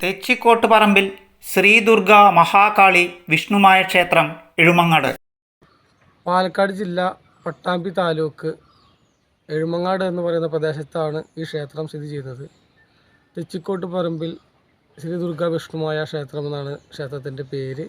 തെച്ചിക്കോട്ട് പറമ്പിൽ ശ്രീദുർഗ മഹാകാളി വിഷ്ണുമായ ക്ഷേത്രം എഴുമങ്ങാട്. പാലക്കാട് ജില്ല പട്ടാമ്പി താലൂക്ക് എഴുമങ്ങാട് എന്ന് പറയുന്ന പ്രദേശത്താണ് ഈ ക്ഷേത്രം സ്ഥിതി ചെയ്യുന്നത്. തെച്ചിക്കോട്ട് പറമ്പിൽ ശ്രീ ദുർഗ വിഷ്ണുമായ ക്ഷേത്രം എന്നാണ് ക്ഷേത്രത്തിന്റെ പേര്.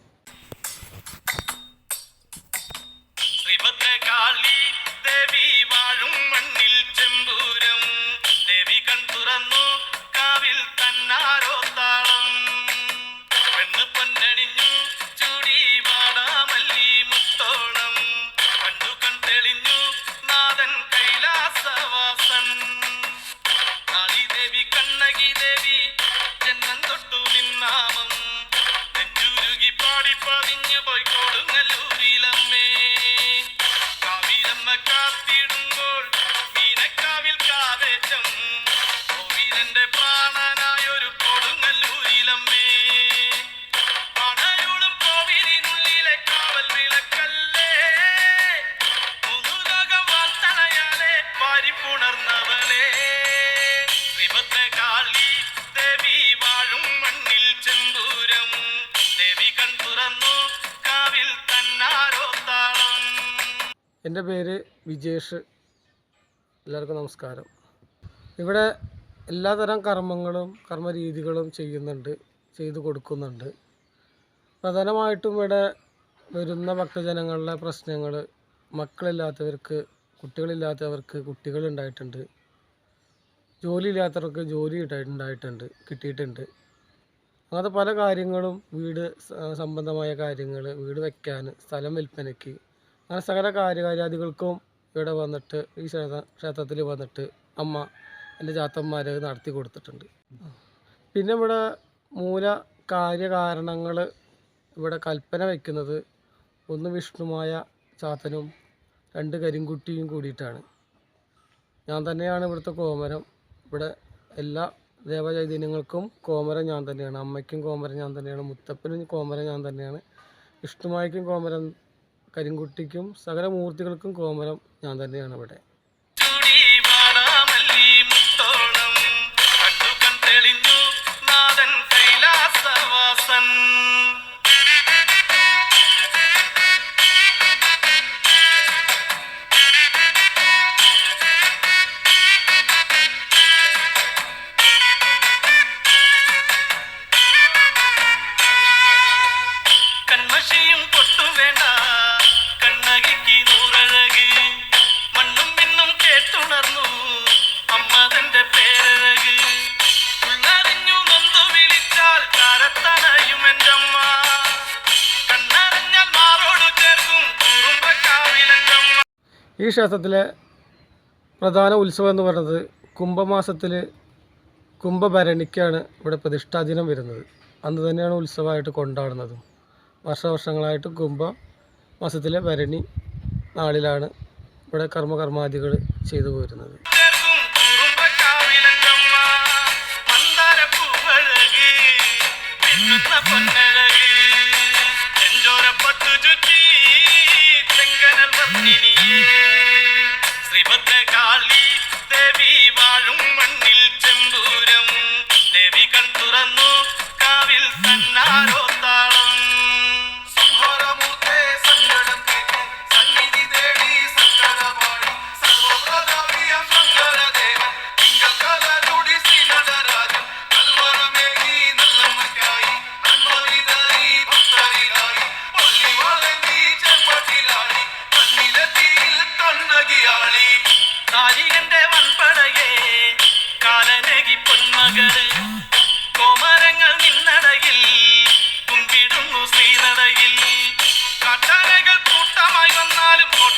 കാളി ദേവി വാഴും മണ്ണിൽ ദേവി കാവിൽ എന്റെ പേര് വിജേഷ്. എല്ലാവർക്കും നമസ്കാരം. ഇവിടെ എല്ലാതരം കർമ്മങ്ങളും കർമ്മരീതികളും ചെയ്യുന്നുണ്ട് ചെയ്തു കൊടുക്കുന്നുണ്ട്. പ്രധാനമായിട്ടും ഇവിടെ വരുന്ന ഭക്തജനങ്ങളുടെ പ്രശ്നങ്ങൾ മക്കളില്ലാത്തവർക്ക് കുട്ടികളില്ലാത്തവർക്ക് കുട്ടികൾ ഉണ്ടായിട്ടുണ്ട് ജോലി ഉണ്ടായി- ഉണ്ടായിട്ടുണ്ട് കിട്ടിയിട്ടുണ്ട്. അങ്ങനത്തെ പല കാര്യങ്ങളും വീട് സംബന്ധമായ കാര്യങ്ങൾ വീട് വയ്ക്കാൻ സ്ഥലം വിൽപ്പനയ്ക്ക് അങ്ങനെ സകല കാര്യകാര്യാദികൾക്കും ഇവിടെ വന്നിട്ട് ഈ ക്ഷേത്ര ക്ഷേത്രത്തിൽ വന്നിട്ട് അമ്മ എന്റെ ചാത്തന്മാർ നടത്തി കൊടുത്തിട്ടുണ്ട്. പിന്നെ ഇവിടെ മൂല കാര്യകാരണങ്ങൾ ഇവിടെ കൽപ്പന വയ്ക്കുന്നത് ഒന്ന് വിഷ്ണുമായ ചാത്തനും രണ്ട് കരിങ്കുട്ടിയും കൂടിയിട്ടാണ്. ഞാൻ തന്നെയാണ് ഇവിടുത്തെ കോമരം. ഇവിടെ എല്ലാ ദേവചൈതന്യങ്ങൾക്കും കോമരം ഞാൻ തന്നെയാണ്. അമ്മയ്ക്കും കോമരം ഞാൻ തന്നെയാണ്. മുത്തപ്പനും കോമരം ഞാൻ തന്നെയാണ്. ഇഷ്ടമായിക്കും കോമരം കരിങ്കുട്ടിക്കും സകല മൂർത്തികൾക്കും കോമരം ഞാൻ തന്നെയാണ് ഇവിടെ. ഈ ക്ഷേത്രത്തിലെ പ്രധാന ഉത്സവം എന്ന് പറയുന്നത് കുംഭമാസത്തിൽ കുംഭഭരണിക്കാണ് ഇവിടെ പ്രതിഷ്ഠാദിനം വരുന്നത്. അന്ന് തന്നെയാണ് ഉത്സവമായിട്ട് കൊണ്ടാടുന്നതും. വർഷവർഷങ്ങളായിട്ട് കുംഭ മാസത്തിലെ ഭരണി നാളിലാണ് ഇവിടെ കർമ്മകർമാദികൾ ചെയ്തു പോരുന്നത്.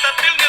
a million.